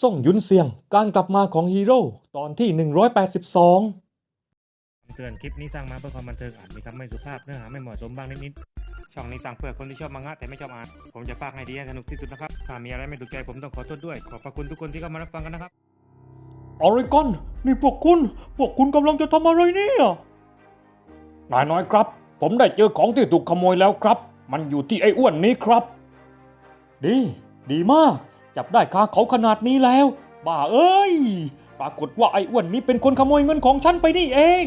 ส่งยุนเซียง การกลับมาของฮีโร่ตอนที่ 182เตือนคลิปนี้สร้างมาเพื่อความบันเทิงอาจมีคำไม่สุภาพเนื้อหาไม่เหมาะสมบ้างนิดๆช่องนี้สร้างเพื่อคนที่ชอบมังงะแต่ไม่ชอบอ่าน ผมจะพากให้ดีให้สนุกที่สุดนะครับ ถ้ามีอะไรไม่ถูกใจผมต้องขอโทษด้วย ขอบพระคุณทุกคนที่เข้ามารับฟังกันนะครับออริกอนนี่พวกคุณ พวกคุณกำลังจะทำอะไรเนี่ยนายน้อยครับ ผมได้เจอของที่ถูกขโมยแล้วครับ มันอยู่ที่ไอ้อ้วนนี้ครับ ดี ดีมาก จับได้คาเขาขนาดนี้แล้ว บ้าเอ้ย ปรากฏว่าไอ้อ้วนนี้เป็นคนขโมยเงินของฉันไปนี่เอง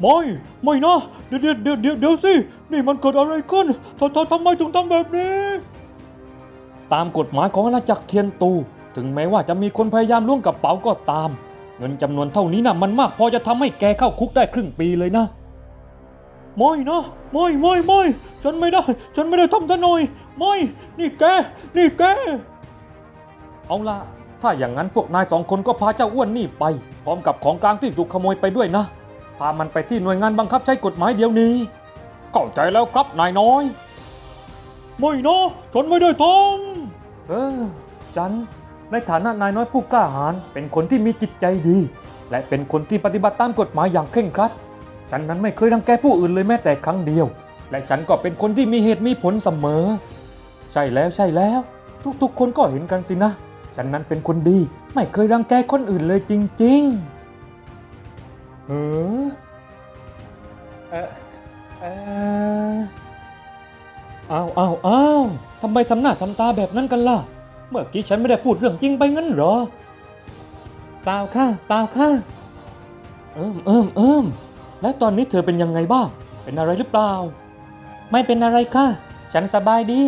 ไม่ไม่นะ เดี๋ยวเดี๋ยวเดี๋ยวเดี๋ยวสิ นี่มันเกิดอะไรขึ้นทำททำไมถึงทำแบบนี้ ตามกฎหมายของอาณาจักรเทียนตู ถึงแม้ว่าจะมีคนพยายามล่วงกระเป๋าก็ตาม เงินจำนวนเท่านี้นะ่ะมันมากพอจะทำให้แกเข้าคุกได้ครึ่งปีเลยนะไม่นะไม่ไม่ไม่ฉันไม่ได้ ฉันไม่ได้ทำซะหน่อยไม่นี่แก นี่แก เอาละถ้าอย่างนั้นพวกนายสองคนก็พาเจ้าอ้วนนี่ไป พร้อมกับของกลางที่ถูกขโมยไปด้วยนะ พามันไปที่หน่วยงานบังคับใช้กฎหมายเดี๋ยวนี้ เข้าใจแล้วครับนายน้อย ไม่นะฉันไม่ได้ทำเออ ฉันในฐานะนายน้อยผู้กล้าหาญเป็นคนที่มีจิตใจดี และเป็นคนที่ปฏิบัติตามกฎหมายอย่างเคร่งครัด ฉันนั้นไม่เคยรังแกผู้อื่นเลยแม้แต่ครั้งเดียว และฉันก็เป็นคนที่มีเหตุมีผลเสมอ ใช่แล้วใช่แล้ว ทุกๆคนก็เห็นกันสินะ ฉันนั้นเป็นคนดีไม่เคยรังแกคนอื่นเลยจริงๆ เออเออเอออ้าวอ้าวอ้าวทำไมทำหน้าทำตาแบบนั้นกันล่ะ เมื่อกี้ฉันไม่ได้พูดเรื่องจริงไปงั้นเหรอ เปล่าค่ะเปล่าค่ะ เอิมเอิมเอิมแล้วตอนนี้เธอเป็นยังไงบ้าง เป็นอะไรหรือเปล่า ไม่เป็นอะไรค่ะ ฉันสบายดี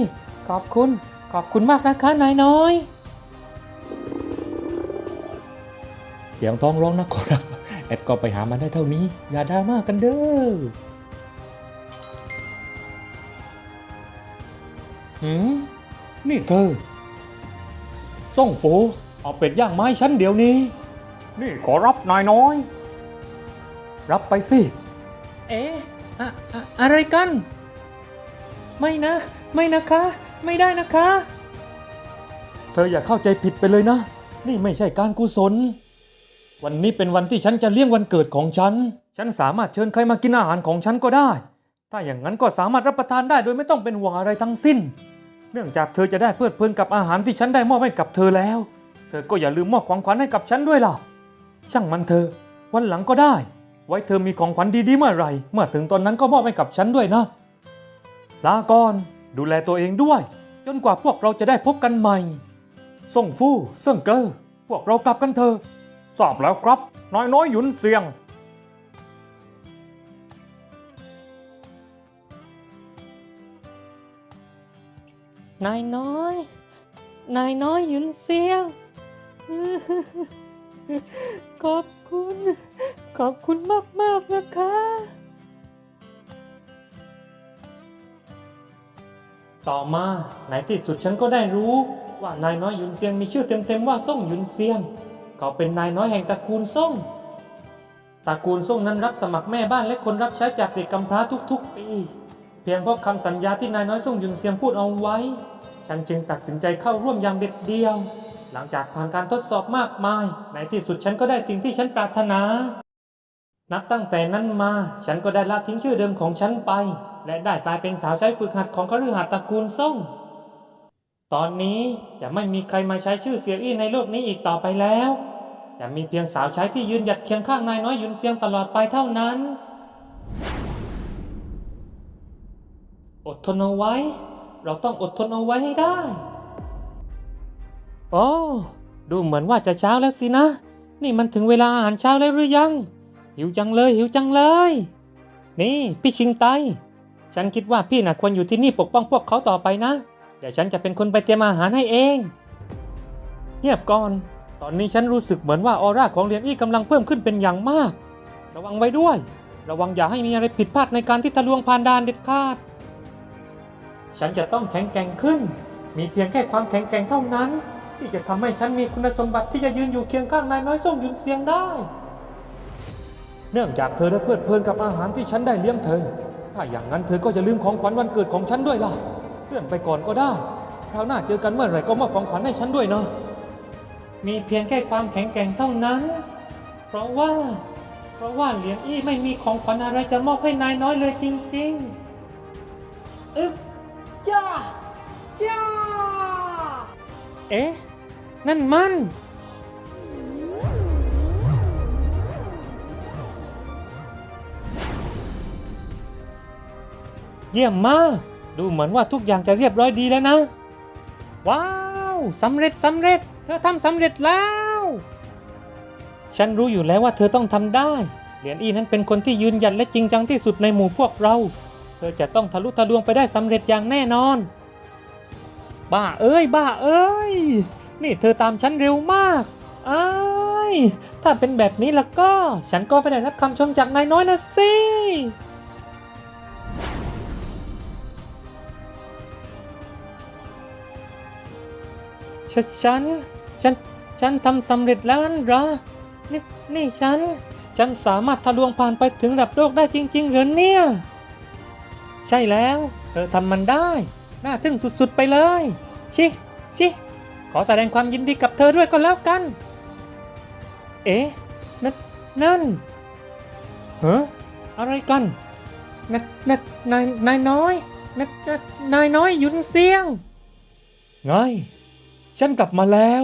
ขอบคุณ ขอบคุณมากนะคะนายน้อย เสียงท้องร้องนะขอรับ แอดก็ไปหามาได้เท่านี้ อย่าดราม่ากันเด้อหืมนี่เธอ ส่งโฟเอาเป็ดย่างไม้ฉันเดี๋ยวนี้ นี่ขอรับนายน้อย รับไปสิ เอ๊ะอะอะอะไรกัน ไม่นะ ไม่นะคะ ไม่ได้นะคะ เธออย่าเข้าใจผิดไปเลยนะ นี่ไม่ใช่การกุศล วันนี้เป็นวันที่ฉันจะเลี้ยงวันเกิดของฉัน ฉันสามารถเชิญใครมากินอาหารของฉันก็ได้ ถ้าอย่างนั้นก็สามารถรับประทานได้โดยไม่ต้องเป็นห่วงอะไรทั้งสิ้น เนื่องจากเธอจะได้เพลิดเพลินกับอาหารที่ฉันได้มอบให้กับเธอแล้ว เธอก็อย่าลืมมอบของขวัญให้กับฉันด้วยล่ะ ช่างมันเธอ วันหลังก็ได้ ไว้เธอมีของขวัญดีๆเมื่อไหร่ เมื่อถึงตอนนั้นก็มอบให้กับฉันด้วยนะ ลาก่อน ดูแลตัวเองด้วย จนกว่าพวกเราจะได้พบกันใหม่ส่งฟู่เซิ่งเกอร์พวกเรากลับกันเถอะ ทราบแล้วครับ น้อยน้อยหยุนเสียง นายน้อย นายน้อยหยุนเสียง ขอบคุณ ขอบคุณมาก ๆ นะคะต่อมาในที่สุดฉันก็ได้รู้ว่านายน้อยหยุนเซียงมีชื่อเต็มๆว่าซ่งหยุนเซียง เขาเป็นนายน้อยแห่งตระกูลซ่งตระกูลซ่งนั้นรับสมัครแม่บ้านและคนรับใช้จากเด็กกำพร้าทุกๆ ปี เพียงเพราะคำสัญญาที่นายน้อยซ่งยุนเซียงพูดเอาไว้ ฉันจึงตัดสินใจเข้าร่วมอย่างเด็ดเดียว หลังจากผ่านการทดสอบมากมาย ในที่สุดฉันก็ได้สิ่งที่ฉันปรารถนา นับตั้งแต่นั้นมา ฉันก็ได้ละทิ้งชื่อเดิมของฉันไป และได้กลายเป็นสาวใช้ฝึกหัดของคฤหัสถ์ตระกูลซ่ง ตอนนี้จะไม่มีใครมาใช้ชื่อเสียอี้ในโลกนี้อีกต่อไปแล้ว จะมีเพียงสาวใช้ที่ยืนหยัดเคียงข้างนายน้อยยุนเซียงตลอดไปเท่านั้น อดทนเอาไว้ เราต้องอดทนเอาไว้ให้ได้ โอ้ดูเหมือนว่าจะเช้าแล้วสินะ นี่มันถึงเวลาอาหารเช้าแล้วหรือยัง หิวจังเลยหิวจังเลย นี่ พี่ชิงไต ฉันคิดว่าพี่น่ะควรอยู่ที่นี่ปกป้องพวกเขาต่อไปนะ ดี๋ยวฉันจะเป็นคนไปเตรียมอาหารให้เอง เงียบก่อน ตอนนี้ฉันรู้สึกเหมือนว่าออร่าของเรียนอี้กำลังเพิ่มขึ้นเป็นอย่างมาก ระวังไว้ด้วย ระวังอย่าให้มีอะไรผิดพลาดในการที่ทะลวงผ่านด่านเด็ดขาด ฉันจะต้องแข็งแกร่งขึ้น มีเพียงแค่ความแข็งแกร่งเท่านั้น ที่จะทำให้ฉันมีคุณสมบัติที่จะยืนอยู่เคียงข้างนายน้อยส่งหยุนเสียงได้ เนื่องจากเธอได้เพลิดเพลินกับอาหารที่ฉันได้เลี้ยงเธอ ถ้าอย่างนั้นเธอก็อย่าลืมของขวัญวันเกิดของฉันด้วยล่ะ ลื่อนไปก่อนก็ได้ คราวหน้าเจอกันเมื่อไหร่ก็มอบของขวัญให้ฉันด้วยเนาะ มีเพียงแค่ความแข็งแกร่งเท่านั้น เพราะว่า เพราะว่าเหรียญอี้ไม่มีของขวัญอะไรจะมอบให้นายน้อยเลยจริงๆ อึกย่าย่าเอ๊ะ นั่นมัน เยี่ยมมาก ดูเหมือนว่าทุกอย่างจะเรียบร้อยดีแล้วนะ ว้าวสำเร็จสำเร็จ เธอทำสำเร็จแล้ว ฉันรู้อยู่แล้วว่าเธอต้องทำได้ เหรียญอีนั้นเป็นคนที่ยืนหยัดและจริงจังที่สุดในหมู่พวกเรา เธอจะต้องทะลุทะลวงไปได้สำเร็จอย่างแน่นอน บ้าเอ้ย บ้าเอ้ย นี่เธอตามฉันเร็วมากอ้ายถ้าเป็นแบบนี้แล้วก็ ฉันก็ไม่ได้รับคำชมจากนายน้อยนะสิ ฉฉัน ฉัน ฉันทำสำเร็จแล้วนั่นเหรอ นี่ นี่ฉัน ฉันสามารถทะลวงผ่านไปถึงระดับโลกได้จริงๆเหรอเนี่ย ใช่แล้ว เธอทำมันได้ น่าทึ่งสุดๆไปเลย ชิ ชิ ขอแสดงความยินดีกับเธอด้วยก็แล้วกัน เอ๊ะ นั่น นั่นฮะอะไรกันนนนายนายน้อยนนนายน้อยยุนเสียงไง ฉันกลับมาแล้ว